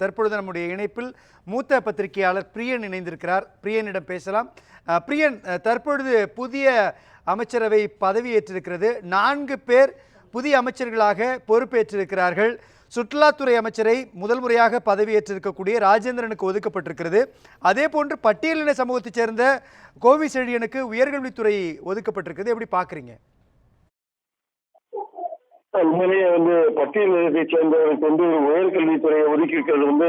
தற்பொழுது நம்முடைய இணைப்பில் மூத்த பத்திரிகையாளர் பிரியன் இணைந்திருக்கிறார். பிரியனிடம் பேசலாம். பிரியன் தற்பொழுது புதிய அமைச்சரவை பதவியேற்றிருக்கிறது. நான்கு பேர் புதிய அமைச்சர்களாக பொறுப்பேற்றிருக்கிறார்கள். சுற்றுலாத்துறை அமைச்சரை முதல் முறையாக பதவியேற்றிருக்கக்கூடிய ராஜேந்திரனுக்கு ஒதுக்கப்பட்டிருக்கிறது. அதே போன்று பட்டியலின சமூகத்தைச் சேர்ந்த கோவி செழியனுக்கு உயர்கல்வித்துறை ஒதுக்கப்பட்டிருக்கிறது. எப்படி பார்க்குறீங்க? உண்மையிலேயே வந்து பட்டியல் சேர்ந்தவருக்கு வந்து ஒரு உயர்கல்வித்துறையை ஒதுக்கி இருக்கிறது வந்து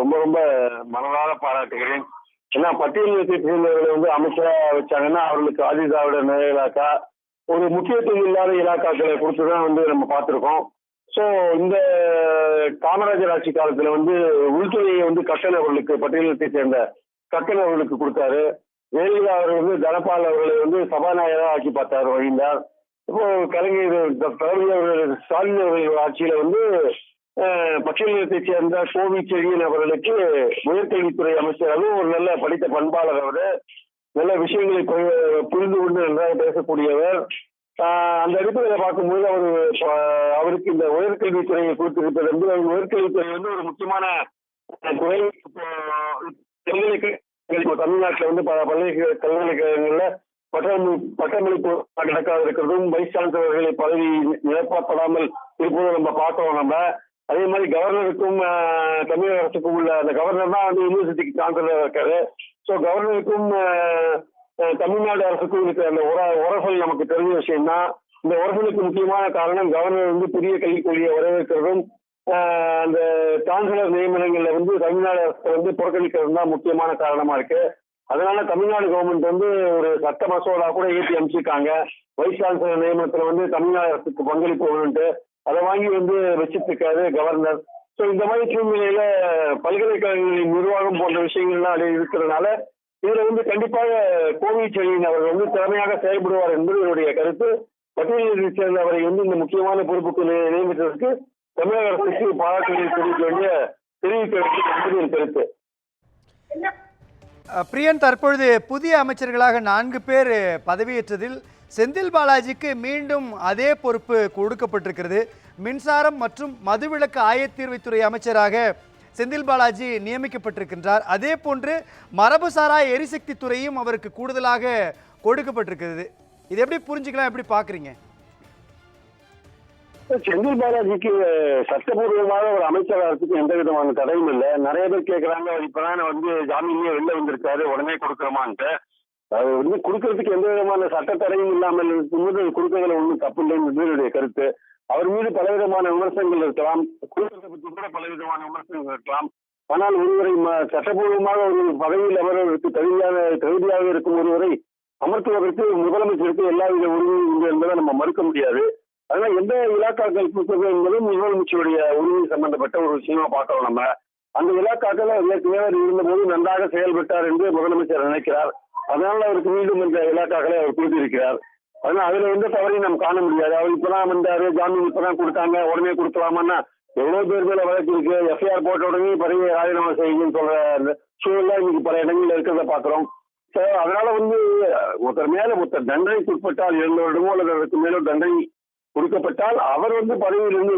ரொம்ப ரொம்ப மனதார பாராட்டுகிறேன். ஏன்னா பட்டியல் சேர்ந்தவர்களை வந்து அமைச்சரா வச்சாங்கன்னா அவர்களுக்கு ஆதி திராவிட நில இலாக்கா ஒரு முக்கியத்துவம் இல்லாத இலாக்காக்களை கொடுத்துதான் வந்து நம்ம பார்த்துருக்கோம். ஸோ இந்த காமராஜர் ஆட்சி காலத்துல வந்து உள்துறையை வந்து கக்கன் அவர்களுக்கு பட்டியலத்தை சேர்ந்த கக்கன் அவர்களுக்கு கொடுத்தாரு. ஜெயலலிதா அவர்கள் வந்து தனபால் அவர்களை வந்து சபாநாயகராக ஆக்கி பார்த்தார் வகிந்தார் இப்போ கலைஞர் தலைமை ஸ்டாலின் அவர்கள் ஆட்சியில வந்து அஹ், பட்டியலினத்தை சேர்ந்த கோவி செழியன் அவர்களுக்கு உயர்கல்வித்துறை அமைச்சர் அதுவும் ஒரு நல்ல படித்த பண்பாளர் அவர். நல்ல விஷயங்களை புரிந்து கொண்டு நன்றாக பேசக்கூடியவர். அந்த அடிப்படையில் பார்க்கும்போது அவர் அவருக்கு இந்த உயர்கல்வித்துறையை கொடுத்திருப்பது வந்து அவர் உயர்கல்வித்துறை வந்து ஒரு முக்கியமான துறை இப்போ பல்கலைக்கழக தமிழ்நாட்டில் வந்து பல பல்கலை பல்கலைக்கழகங்கள்ல பட்டமளிப்பு நடக்காது இருக்கிறதும் வைஸ் சான்சலர்களை பதவி நிரப்பப்படாமல் இருப்பதும் நம்ம பார்த்தோம் நம்ம. அதே மாதிரி கவர்னருக்கும் தமிழக அரசுக்கும் உள்ள அந்த கவர்னர் தான் வந்து யூனிவர்சிட்டிக்கு சான்சலர் இருக்காரு. ஸோ கவர்னருக்கும் தமிழ்நாடு அரசுக்கும் இருக்கிற அந்த உர உரசல் நமக்கு தெரிஞ்ச விஷயம் தான் இந்த உரசலுக்கு முக்கியமான காரணம் கவர்னர் வந்து புதிய கல்விக் கொள்கையை வரவேற்கிறதும் அந்த சான்சலர் நியமனங்கள்ல வந்து தமிழ்நாடு அரசு வந்து புறக்கணிக்கிறது தான் முக்கியமான காரணமா இருக்கு. அதனால தமிழ்நாடு கவர்மெண்ட் வந்து ஒரு சட்ட மசோதா கூட ஏற்றி அனுப்பிச்சிருக்காங்க. வைஸ் சான்சலர் நியமனத்துல வந்து தமிழ்நாடு அரசுக்கு பங்களிப்பு வேணும்ட்டு அதை வாங்கி வந்து வச்சிட்டு இருக்காரு கவர்னர் ஸோ இந்த மாதிரி சூழ்நிலையில பல்கலைக்கழகங்களின் நிர்வாகம் போன்ற விஷயங்கள்லாம் அது இருக்கிறதுனால இதுல வந்து கண்டிப்பாக கோவில் செழியன் அவர் வந்து திறமையாக செயல்படுவார் என்பது என்னுடைய கருத்து. பட்டியலில் சேர்ந்த அவரை வந்து இந்த முக்கியமான பொறுப்புக்கு நியமித்ததற்கு தமிழக அரசுக்கு பாராட்டுகளை தெரிவிக்க வேண்டிய தெரிவிக்க வேண்டும் என்பது என் கருத்து. பிரியன் தற்பொழுது புதிய அமைச்சர்களாக நான்கு பேர் பதவியேற்றதில் செந்தில் பாலாஜிக்கு மீண்டும் அதே பொறுப்பு கொடுக்கப்பட்டிருக்கிறது. மின்சாரம் மற்றும் மதுவிலக்கு ஆயத்தீர்வைத்துறை அமைச்சராக செந்தில் பாலாஜி நியமிக்கப்பட்டிருக்கின்றார். அதே போன்று மரபுசாரா எரிசக்தி துறையும் அவருக்கு கூடுதலாக கொடுக்கப்பட்டிருக்கிறது. இது எப்படி புரிஞ்சுக்கலாம் எப்படி பார்க்குறீங்க? செந்தில் பாலாஜிக்கு சட்டபூர்வமாக ஒரு அமைச்சராகிறதுக்கு எந்த விதமான தடையும் இல்லை. நிறைய பேர் கேட்கறாங்க அவர் இப்பதான் வந்து ஜாமீன்லயே வெளில வந்திருக்காரு உடனே கொடுக்கறமான்ட்டு அது வந்து கொடுக்கறதுக்கு எந்த விதமான சட்ட தடையும் இல்லாமல் இருக்கும்போது கொடுக்கறதுல ஒன்றும் தப்பு இல்லைன்னு என்னுடைய கருத்து. அவர் மீது பலவிதமான விமர்சனங்கள் இருக்கலாம் கொடுக்கறதை பற்றி கூட பலவிதமான விமர்சனங்கள் இருக்கலாம். ஆனால் ஒருவரை ம- சட்டபூர்வமாக ஒரு பதவியில் அவர்களுக்கு தகுதியாக தகுதியாக இருக்கும் ஒருவரை அமர்த்துவதற்கு முதலமைச்சருக்கு எல்லா வித உரிமையும் உண்டு என்பதை நம்ம மறுக்க முடியாது. அதனால எந்த இலாக்காக்கள் கொடுக்கிறது என்பது முதலமைச்சருடைய உரிமை சம்பந்தப்பட்ட ஒரு விஷயமா பார்க்கிறோம் நம்ம. அந்த இலாக்காக்கள் ஏற்கனவே இருந்தபோது நன்றாக செயல்பட்டார் என்று முதலமைச்சர் நினைக்கிறார். அதனால அவருக்கு மீண்டும் இந்த இலாக்காக்களை அவர் கொடுத்திருக்கிறார். அதனால அதுல எந்த தவறையும் நாம் காண முடியாது. அவர் இப்பதான் வந்தாரு ஜாமீன் இப்பதான் கொடுத்தாங்க உடனே கொடுக்கலாமான்னா எவ்வளவு பேர் மேல வழக்கு இருக்கு எஃப்ஐஆர் போட்ட உடனே பதவியை ராஜினாமா செய்யுங்கன்னு சொல்ற அந்த சூழல்லாம் இன்னைக்கு பல இடங்களில் இருக்கிறத பாக்குறோம் ஸோ அதனால வந்து ஒருத்தர் மேல ஒருத்தர் தண்டனைக்கு உட்பட்டால் இரண்டு வருடமோ அல்லது அதுக்கு மேலோ தண்டனை கொடுக்கப்பட்டால் அவர் வந்து பதவியிலிருந்து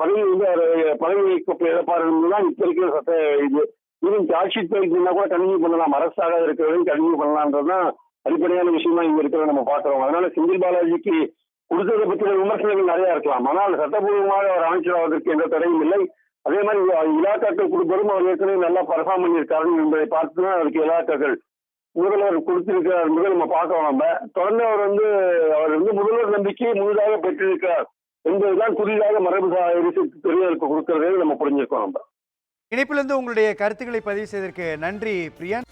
பதவியிலிருந்து அவர் பதவி இழப்பார் என்பதுதான் இருக்கிற சட்ட இது. ஈவன் சார்ஜ் ஷீட் போயிருந்தா கூட கண்டினியூ பண்ணலாம். அரசாக இருக்கிறவரையும் கண்டினியூ பண்ணலான்றதுதான் அடிப்படையான விஷயமா இங்க இருக்கிறத நம்ம பாக்குறோம் அதனால செந்தில் பாலாஜிக்கு கொடுத்ததை பற்றின விமர்சனங்கள் நிறைய இருக்கலாம். ஆனால் சட்டபூர்வமாக அவர் அமைச்சராவதற்கு எந்த தடையும் இல்லை. அதே மாதிரி இலாக்காக்கள் கொடுப்பதும் அவர் ஏற்கனவே நல்லா பர்ஃபார்ம் பண்ணியிருக்காரு என்பதை பார்த்து தான் அவருக்கு இலாக்காக்கள் முதல்வர் கொடுத்திருக்கிறார். என்பதை நம்ம பார்க்கிறோம் நம்ம. தொடர்ந்து அவர் வந்து அவர் வந்து முதல்வர் நம்பிக்கையை முழுதாக பெற்றிருக்கிறார் என்பதுதான் புதிதாக மரபு எரிசக்தி துறையினருக்கு கொடுக்கிறது நம்ம புரிஞ்சிருக்கோம் நம்ம. இணைப்பிலிருந்து உங்களுடைய கருத்துக்களை பதிவு செய்ததற்கு நன்றி பிரியன்